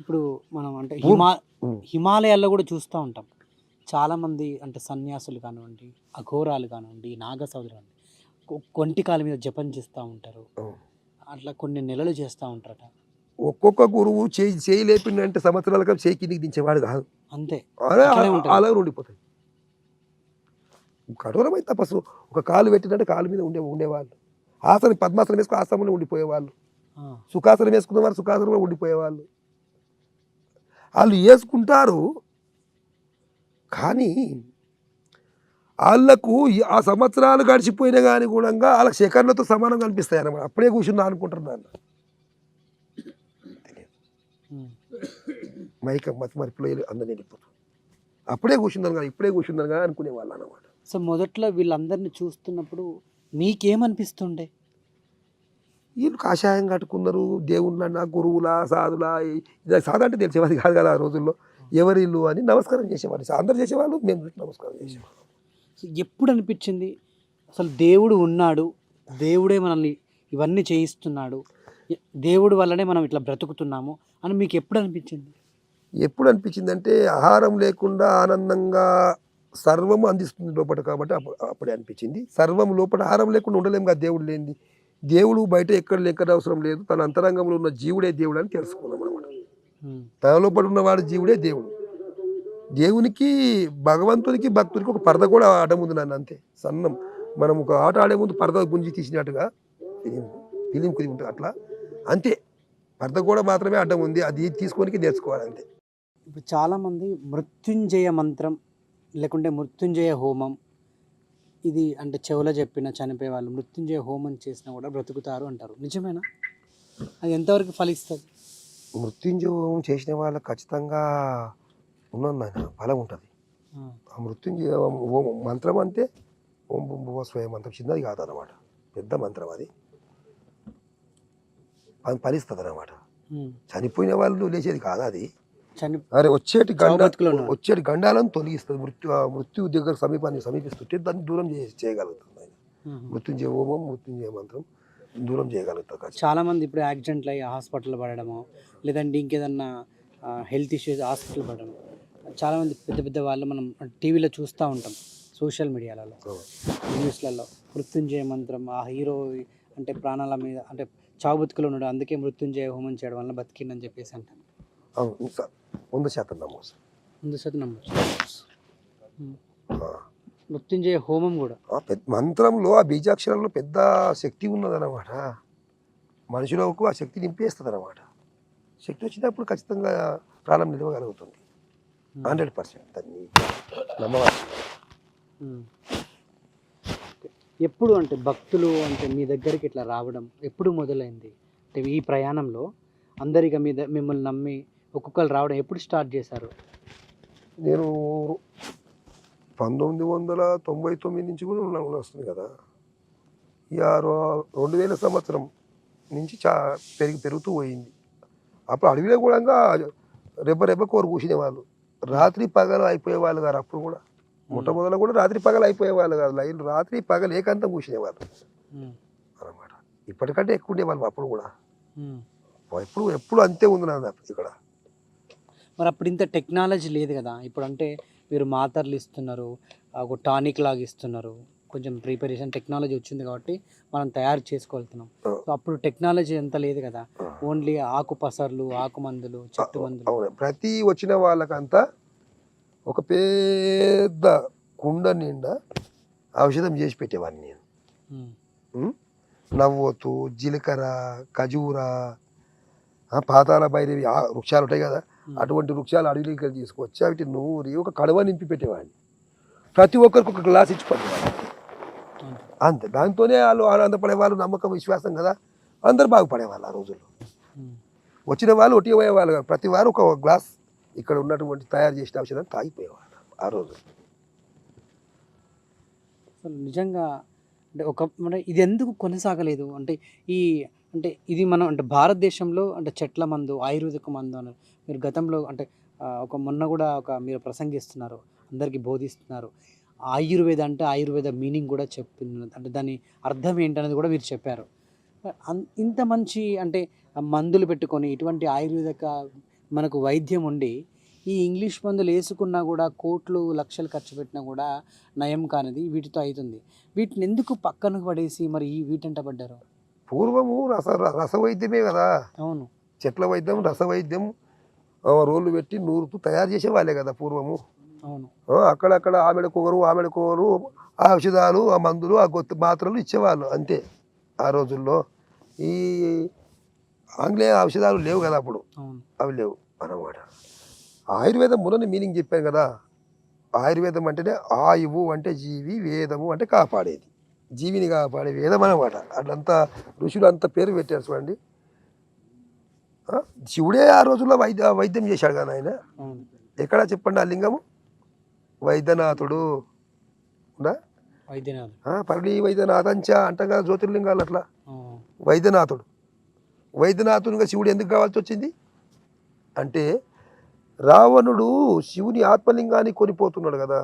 ఇప్పుడు మనం అంటే హిమా. హిమాలయాల్లో కూడా చూస్తూ ఉంటాం. చాలామంది అంటే సన్యాసులు కానివ్వండి అఘోరాలు కానివ్వండి నాగసౌదులు కానివ్వండి కొంటి కాలు మీద జపం చేస్తూ ఉంటారు. అట్లా కొన్ని నెలలు చేస్తూ ఉంటారట. ఒక్కొక్క గురువు చేయి చేయి లేపిందంటే సంవత్సరాలుగా చేయి కిందికి దించేవాడు కాదు. అంతే. అలా అట్లనే ఉంటుంది. అలా ఉండిపోతుంది కఠోరమైన తపస్సు. ఒక కాలు పెట్టినట్టు కాలు మీద ఉండే ఉండేవాళ్ళు. ఆసనం పద్మాసనం వేసుకుని ఆసనంలో ఉండిపోయేవాళ్ళు. సుఖాసనం వేసుకున్న వారు సుఖాసనంలో ఉండిపోయేవాళ్ళు. వాళ్ళు వేసుకుంటారు కానీ వాళ్ళకు ఆ సంవత్సరాలు గడిచిపోయినా కానీ కూడా వాళ్ళకి శేఖర్లతో సమానంగా అనిపిస్తాయి అన్నమాట. అప్పుడే కూర్చున్నా అనుకుంటున్నాను మైక మతి మరిపిలో అందరినీ వెళ్ళిపోతుంది అప్పుడే కూర్చున్నాను కానీ ఇప్పుడే కూర్చున్నాను కానీ అనుకునే వాళ్ళు అన్నమాట. సో మొదట్లో వీళ్ళందరినీ చూస్తున్నప్పుడు మీకేమనిపిస్తుండే? వీళ్ళు కాషాయం కట్టుకున్నారు. దేవుళ్ళ గురువుల సాధుల సాధు అంటే తెలిసేవాది కాదు కదా ఆ రోజుల్లో. ఎవరిల్లు అని నమస్కారం చేసేవాళ్ళు. అందరు చేసేవాళ్ళు మేము నమస్కారం చేసేవాళ్ళం. ఎప్పుడు అనిపించింది? అసలు దేవుడు ఉన్నాడు దేవుడే మనల్ని ఇవన్నీ చేయిస్తున్నాడు దేవుడు వల్లనే మనం ఇట్లా బ్రతుకుతున్నాము అని మీకు ఎప్పుడు అనిపించింది? ఎప్పుడు అనిపించింది అంటే ఆహారం లేకుండా ఆనందంగా సర్వము అందిస్తుంది లోపల కాబట్టి అప్పుడు అప్పుడే అనిపించింది. సర్వం లోపల ఆహారం లేకుండా ఉండలేము కదా దేవుడు లేనిది. దేవుడు బయట ఎక్కడ ఎక్కడ అవసరం లేదు. తన అంతరంగంలో ఉన్న జీవుడే దేవుడు అని తెలుసుకున్నాం అనమాట ఉమ్, తన లోపల ఉన్నవాడు జీవుడే దేవుడు. దేవునికి భగవంతునికి భక్తునికి ఒక పరద కూడా అడ్డం ఉంది నన్ను అంతే. సన్నం. మనం ఒక ఆట ఆడే ముందు పరద గుంజి తీసినట్టుగా ఫిలిం ఫిలిం కుది ఉంటుంది అట్లా. అంతే. పరద కూడా మాత్రమే అడ్డం ఉంది. అది తీసుకొని నేర్చుకోవాలి అంతే. ఇప్పుడు చాలామంది మృత్యుంజయ మంత్రం లేకుంటే మృత్యుంజయ హోమం ఇది అంటే చెవులో చెప్పిన చనిపోయే వాళ్ళు మృత్యుంజయ హోమం చేసినా కూడా బ్రతుకుతారు అంటారు. నిజమేనా? అది ఎంతవరకు ఫలిస్తుంది? మృత్యుంజయం చేసిన వాళ్ళకి ఖచ్చితంగా ఉన్నది నాయన బలం ఉంటుంది. ఆ, మృత్యుంజయ మంత్రం అంటే ఓం బుం భువ స్వయ మంత్రం చిన్నది కాదు అనమాట పెద్ద మంత్రం అది. అది ఫలిస్తుంది అనమాట చనిపోయిన వాళ్ళు లేచేది కాదు అది. అరే వచ్చేటి గండ. వచ్చేటి గండాలను తొలగిస్తుంది మృత్యు మృత్యు దగ్గర సమీపాన్ని సమీపిస్తుంటే దాన్ని దూరం చేసి చేయగలుగుతుంది ఆయన. మృత్యుంజయ హోమం మృత్యుంజయ మంత్రం దూరం చేయగలుగుతారు ఖచ్చితంగా. చాలా మంది ఇప్పుడు యాక్సిడెంట్లు అయ్యి హాస్పిటల్ పడడము లేదంటే ఇంకేదన్నా హెల్త్ ఇష్యూస్ హాస్పిటల్ పడడం చాలా మంది పెద్ద పెద్ద వాళ్ళు మనం టీవీలో చూస్తూ ఉంటాం సోషల్ మీడియాలలో. న్యూస్లలో మృత్యుంజయ మంత్రం ఆ హీరో అంటే ప్రాణాల మీద అంటే చావు బతుకులు ఉన్నాడు అందుకే మృత్యుంజయ హోమం చేయడం వల్ల బతికిందని చెప్పేసి అంటాను వంద శాతం నమ్మోసు ముందు శాతం నమ్మచ్చు. మృత్యుంజయ హోమం కూడా ఆ పెద్ద మంత్రంలో ఆ బీజాక్షరాల్లో పెద్ద శక్తి ఉన్నదన్నమాట మనిషిలోకి ఆ శక్తి నింపేస్తుంది అనమాట శక్తి వచ్చినప్పుడు ఖచ్చితంగా ప్రాణం నిలవగలుగుతుంది. హండ్రెడ్ పర్సెంట్ దాన్ని నమ్మవాలి ఉమ్. ఎప్పుడు అంటే భక్తులు అంటే మీ దగ్గరికి ఇట్లా రావడం ఎప్పుడు మొదలైంది? అంటే ఈ ప్రయాణంలో అందరిగా మీ ద- మిమ్మల్ని నమ్మి ఒక్కొక్కరు రావడం ఎప్పుడు స్టార్ట్ చేశారు? నేను పంతొమ్మిది వందల తొంభై తొమ్మిది నుంచి కూడా ఉన్న- ఉన్న వస్తుంది కదా. ఇక రెండు వేల సంవత్సరం నుంచి చా పెరిగి పెరుగుతూ పోయింది. అప్పుడు అడవిలో కూడా రెబ్బ రెబ్బ కోరు కూర్చునేవాళ్ళు రాత్రి పగలు అయిపోయేవాళ్ళు గారు అప్పుడు కూడా. మొట్టమొదల కూడా రాత్రి పగలు అయిపోయేవాళ్ళు కాదు లైన్ రాత్రి పగలు ఏకాంతం కూర్చునేవాళ్ళు. అనమాట ఇప్పటికంటే ఎక్కువ ఉండేవాళ్ళు అప్పుడు కూడా. ఎప్పుడు ఎప్పుడు అంతే ఉంది నాన్న ఇక్కడ. మరి అప్పుడు ఇంత టెక్నాలజీ లేదు కదా ఇప్పుడు అంటే మీరు మాతర్లు ఇస్తున్నారు ఒక టానిక్ లాగా ఇస్తున్నారు కొంచెం ప్రిపరేషన్ టెక్నాలజీ వచ్చింది కాబట్టి మనం తయారు చేసుకోగలుగుతున్నాం. సో అప్పుడు టెక్నాలజీ ఎంత లేదు కదా. ఓన్లీ ఆకు పసర్లు ఆకు మందులు చెట్టు మందులు అవును ప్రతి వచ్చిన వాళ్ళకంతా ఒక పెద్ద కుండ నిండా ఔషధం చేసి పెట్టేవాడిని నేను? నవ్వోతు జీలకర్ర ఖజూర పాతాల భైరవి ఆ వృక్షాలు ఉంటాయి కదా. అటువంటి వృక్షాలు అడవిలోకి తీసుకొచ్చి వాటి నూరి ఒక కడవ నింపి పెట్టేవాడిని. ప్రతి ఒక్కరికి ఒక గ్లాస్ ఇచ్చి పడేవాడిని. అంతే. దాంతోనే వాళ్ళు ఆనందపడేవాళ్ళు నమ్మకం విశ్వాసం కదా. అందరు బాగుపడేవాళ్ళు ఆ రోజుల్లో. వచ్చిన వాళ్ళు ఒట్టి పోయేవాళ్ళు కాదు. ప్రతి వారు ఒక గ్లాస్ ఇక్కడ ఉన్నటువంటి తయారు చేసిన ఔషధాన్ని తాగిపోయేవాళ్ళు ఆ రోజు. నిజంగా అంటే ఒక అంటే ఇది ఎందుకు కొనసాగలేదు? అంటే ఈ అంటే ఇది మనం అంటే భారతదేశంలో అంటే చెట్ల మందు ఆయుర్వేదిక మందు అని మీరు గతంలో అంటే ఒక మొన్న కూడా ఒక మీరు ప్రసంగిస్తున్నారు అందరికీ బోధిస్తున్నారు. ఆయుర్వేద అంటే ఆయుర్వేద మీనింగ్ కూడా చెప్తున్నారు అంటే దాని అర్థం ఏంటనేది కూడా మీరు చెప్పారు. అన్- ఇంత మంచి అంటే మందులు పెట్టుకొని ఇటువంటి ఆయుర్వేదక మనకు వైద్యం ఉండి ఈ ఇంగ్లీష్ మందులు వేసుకున్నా కూడా కోట్లు లక్షలు ఖర్చు పెట్టినా కూడా నయం కానిది వీటితో అవుతుంది. వీటిని ఎందుకు పక్కన పడేసి మరి ఈ వీటంట పడ్డారు? పూర్వము రస రస వైద్యమే కదా. అవును. చెట్ల వైద్యం రస వైద్యం ఆ, రోళ్ళు పెట్టి నూరుతూ తయారు చేసే వాళ్ళే కదా పూర్వము. అవును. అక్కడక్కడ ఆమెడ కూరు ఆమెడ కూరు ఆ ఔషధాలు ఆ మందులు ఆ గొత్త మాత్రలు ఇచ్చేవాళ్ళు అంతే ఆ రోజుల్లో. ఈ ఆంగ్లేయ ఔషధాలు లేవు కదా అప్పుడు. అవి లేవు అన్నమాట. ఆయుర్వేదం మొన్న మీనింగ్ చెప్పాను కదా. ఆయుర్వేదం అంటేనే ఆయువు అంటే జీవి వేదము అంటే కాపాడేది. జీవిని కాపాడే వేదం అన్నమాట. అట్లంతా ఋషులు అంత పేరు పెట్టారు చూడండి. శివుడే ఆ రోజుల్లో వైద్య వైద్యం చేశాడు కదా ఆయన? ఎక్కడ చెప్పండి ఆ లింగము? వైద్యనాథుడు. పరళి వైద్యనాథంచ అంటాం కదా జ్యోతిర్లింగాలు అట్లా. వైద్యనాథుడు. వైద్యనాథునిగా శివుడు ఎందుకు కావాల్సి వచ్చింది? అంటే రావణుడు శివుని ఆత్మలింగాన్ని కొనిపోతున్నాడు కదా.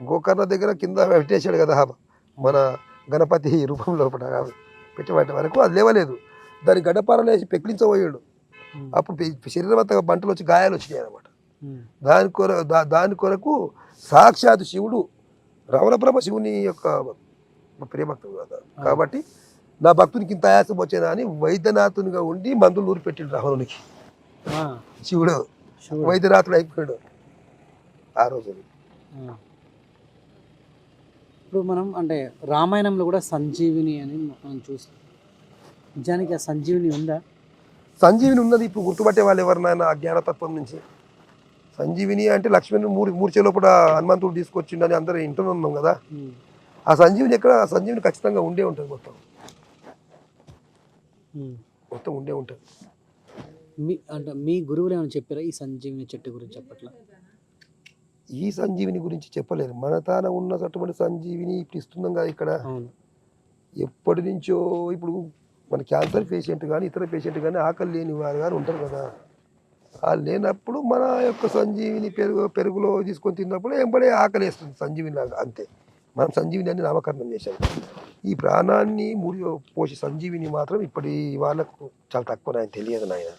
గోకర్ణ దగ్గర కింద పెట్టేశాడు కదా మన గణపతి రూపంలో పెట్టబట్టే వరకు అది లేవలేదు. దాని గడపారలేసి పెకిలించబోయాడు అప్పుడు శరీరం అంతా మంటలు వచ్చి గాయాలు వచ్చినాయి అనమాట దాని కొర దా- దాని కొరకు సాక్షాత్ శివుడు రమణప్రభ శివుని యొక్క ప్రియభక్తుడు కదా. కాబట్టి నా భక్తునికి ఇంత ఆయాసం వచ్చేదా అని వైద్యనాథునిగా ఉండి మందులు నూరి పెట్టిండు రావణునికి. శివుడు. వైద్యనాథుడు అయిపోయాడు. ఆ రోజు. ఇప్పుడు మనం అంటే రామాయణంలో కూడా సంజీవిని అని మనం చూస్తాం. నిజానికి ఆ సంజీవిని ఉందా? సంజీవిని ఉన్నది ఇప్పుడు గుర్తుపట్టే వాళ్ళు ఎవరినైనా ఆ జ్ఞానతత్వం నుంచి? సంజీవిని అంటే లక్ష్మణుడు మూడు మూర్చే లోపల హనుమంతుడు తీసుకొచ్చిండని అందరూ ఇంటనే ఉన్నాం కదా. ఆ సంజీవిని ఎక్కడ? ఆ సంజీవిని ఖచ్చితంగా ఉండే ఉంటుంది మొత్తం. మొత్తం ఉండే ఉంటుంది. మీ అంటే మీ గురువులు ఏమైనా చెప్పారా ఈ సంజీవిని చెట్టు గురించి చెప్పట్లా ఈ సంజీవిని గురించి చెప్పలేరు. మన తాన ఉన్నటువంటి సంజీవిని ఇప్పుడు ఇస్తున్నాం కదా ఇక్కడ. ఎప్పటి నుంచో ఇప్పుడు మన క్యాన్సర్ పేషెంట్ కానీ ఇతర పేషెంట్ కానీ ఆకలి లేని వారు కానీ ఉంటారు కదా. ఆ లేనప్పుడు మన యొక్క సంజీవిని పెరుగు పెరుగులో తీసుకొని తిన్నప్పుడు ఎంబడే ఆకలి వేస్తుంది సంజీవిని అంతే. మనం సంజీవిని అని నామకరణం చేశాం. ఈ ప్రాణాన్ని మురి పోసి సంజీవిని మాత్రం ఇప్పటి వాళ్ళకు చాలా తక్కువ నాయన తెలియదు నాయన?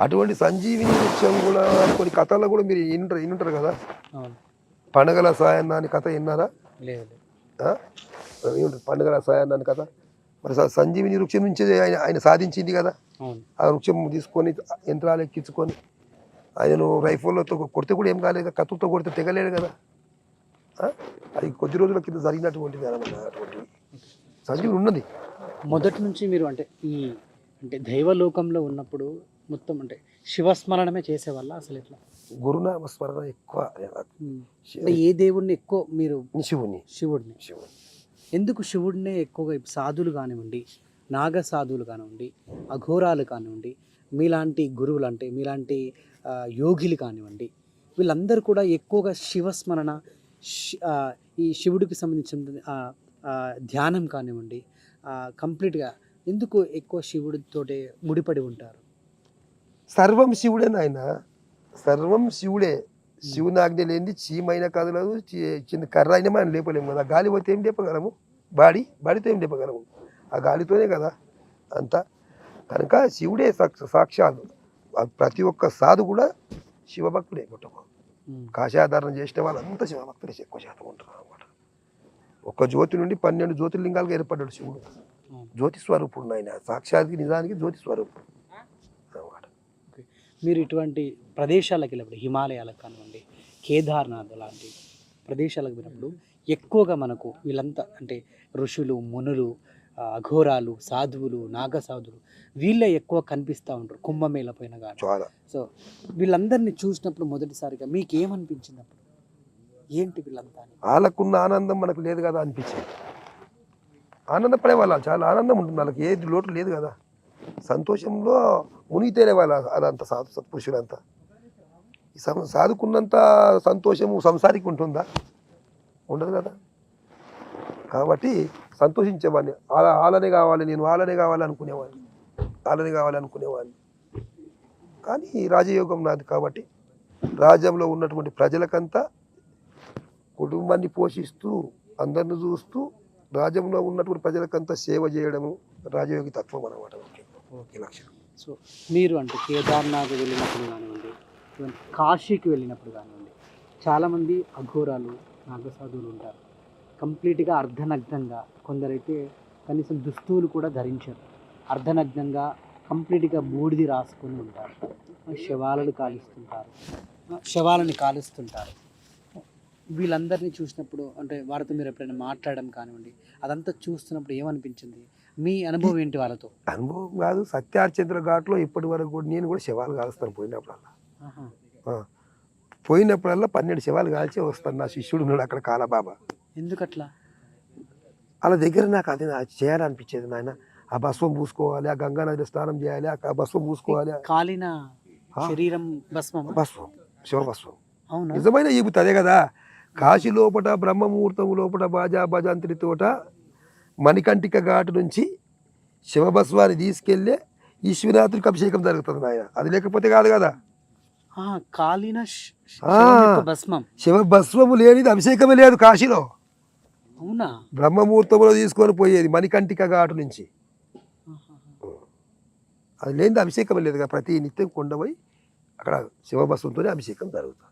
అటువంటి సంజీవిని వృక్షం కూడా కొన్ని కథల్లో కూడా మీరు వింటారు వింటారు కదా? పండగల సాయం అని కథ విన్నారా? లేదు లేదు. ఆ? ఏమిటి పండుగల సాయం అని కథ? మరి సంజీవిని వృక్షం నుంచి ఆయన ఆయన సాధించింది కదా? ఆ వృక్షం తీసుకొని యంత్రాలు ఎక్కించుకొని ఆయనను రైఫుల్తో కొడితే కూడా ఏం కాలేదు కత్తుతో కొడితే తెగలేడు కదా? అది కొద్ది రోజుల కింద జరిగినటువంటిది సంజీవిని ఉన్నది. మొదటి నుంచి మీరు అంటే ఈ అంటే దైవలోకంలో ఉన్నప్పుడు మొత్తం అంటే శివస్మరణమే చేసేవాళ్ళ అసలు ఎట్లా? గురునామ స్మరణ ఎక్కువ. అంటే ఏ దేవుడిని ఎక్కువ మీరు శివుని శివుడిని? శివుని ఎందుకు శివుడినే ఎక్కువగా సాధువులు కానివ్వండి నాగ సాధువులు కానివ్వండి అఘోరాలు కానివ్వండి మీలాంటి గురువులు అంటే మీలాంటి యోగిలు కానివ్వండి వీళ్ళందరూ కూడా ఎక్కువగా శివస్మరణ ఈ శివుడికి సంబంధించిన ధ్యానం కానివ్వండి కంప్లీట్గా ఎందుకు ఎక్కువ శివుడితోటే ముడిపడి ఉంటారు? సర్వం శివుడే నాయన. సర్వం శివుడే. శివుని ఆజ్ఞ లేనిది చీమైన కదలదు చి- చిన్న కర్ర అయినా మనం లేపలేము కదా. గాలి పోతే ఏం లేపగలము? బాడీ బాడీతో ఏం లేపగలము? ఆ గాలితోనే కదా అంతా. కనుక శివుడే సాక్ష సాక్షాత్ ప్రతి ఒక్క సాధు కూడా శివభక్తుడే పుట్టకు కాషాధారణ చేసిన వాళ్ళంతా శివభక్తులే ఎక్కువ శాతం ఉంటారు అన్నమాట. ఒక్క జ్యోతి నుండి పన్నెండు జ్యోతిర్లింగాలుగా ఏర్పడ్డాడు శివుడు. జ్యోతి స్వరూపుడు ఆయన సాక్షాత్కి నిజానికి జ్యోతి స్వరూపుడు. మీరు ఇటువంటి ప్రదేశాలకు వెళ్ళినప్పుడు హిమాలయాలకు కానివ్వండి కేదార్నాథ్ లాంటి ప్రదేశాలకు వెళ్ళినప్పుడు ఎక్కువగా మనకు వీళ్ళంతా అంటే ఋషులు మునులు అఘోరాలు సాధువులు నాగ సాధువులు వీళ్ళే ఎక్కువ కనిపిస్తూ ఉంటారు కుంభమేళ పైన కానీ సో వీళ్ళందరినీ చూసినప్పుడు మొదటిసారిగా మీకు ఏమనిపించింది అప్పుడు? ఏంటి వీళ్ళంతా? వాళ్ళకున్న ఆనందం మనకు లేదు కదా అనిపించింది. ఆనందపడే వాళ్ళ చాలా ఆనందం ఉంటుంది. వాళ్ళకి ఏది లోటు లేదు కదా. సంతోషంలో మునిగితేనే వాళ్ళ అదంతా సాధు సత్పురుషులంతా. ఈ సం- సాధుకున్నంత సంతోషము సంసారికి ఉంటుందా? ఉండదు కదా. కాబట్టి సంతోషించేవాడిని. అలా వాళ్ళనే కావాలి నేను వాళ్ళనే కావాలి అనుకునేవాడిని. వాళ్ళనే కావాలి అనుకునేవాడిని. కానీ రాజయోగం నాది కాబట్టి రాజ్యంలో ఉన్నటువంటి ప్రజలకంతా కుటుంబాన్ని పోషిస్తూ అందరిని చూస్తూ రాజ్యంలో ఉన్నటువంటి ప్రజలకంతా సేవ చేయడము రాజయోగి తత్వం అన్నమాట. ఓకే ఓకే లక్ష్యం సో మీరు అంటే కేదార్నాథ్ వెళ్ళినప్పుడు కానివ్వండి ఈవెన్ కాశీకి వెళ్ళినప్పుడు కానివ్వండి చాలామంది అఘోరాలు నాగసాధువులు ఉంటారు. కంప్లీట్గా అర్ధనగ్నంగా కొందరైతే కనీసం దుస్తువులు కూడా ధరించరు. అర్ధనగ్నంగా కంప్లీట్గా బూడిది రాసుకొని ఉంటారు. శవాలను కాలుస్తుంటారు. శవాలని కాలుస్తుంటారు. వీళ్ళందరినీ చూసినప్పుడు అంటే వారితో మీరు ఎప్పుడైనా మాట్లాడడం కానివ్వండి అదంతా చూస్తున్నప్పుడు ఏమనిపించింది? మీ అనుభవం ఏంటి వాళ్ళతో? అనుభవం కాదు సత్యార్చంద్ర ఘాట్లో ఇప్పటి వరకు కూడా నేను కూడా శవాలు కాలుస్తాను పోయినప్పుడల్లా. పోయినప్పుడల్లా పన్నెండు శవాలు కాల్చే వస్తాను నా శిష్యుడు ఉన్నాడు అక్కడ కాలబాబా. ఎందుకట్లా? వాళ్ళ దగ్గర నాకు అది చేయాలనిపించేది నాయన. ఆ భస్వం పూసుకోవాలి ఆ గంగా నదిలో స్నానం చేయాలి ఆ భస్వం పూసుకోవాలి. కాలిన. శరీరం భస్మం? భస్వం శివభస్వం అవునా? నిజమైన ఈపుత అదే కదా. కాశీ లోపట బ్రహ్మముహూర్తం లోపట బాజా భజంత్రి తోట మణికంటిక ఘాటు నుంచి శివభస్వాన్ని తీసుకెళ్ళి ఈశ్వరాత్రికి అభిషేకం జరుగుతుంది నాయన. అది లేకపోతే కాదు కదా. కాలిన భస్మం. శివభస్వము లేనిది అభిషేకమే లేదు కాశీలో. అవునా? బ్రహ్మముహూర్తంలో తీసుకొని పోయేది మణికంటిక ఘాటు నుంచి. అది లేనిది అభిషేకం లేదు కదా. ప్రతి నిత్యం కొండ పోయి అక్కడ శివభస్వంతోనే అభిషేకం జరుగుతుంది.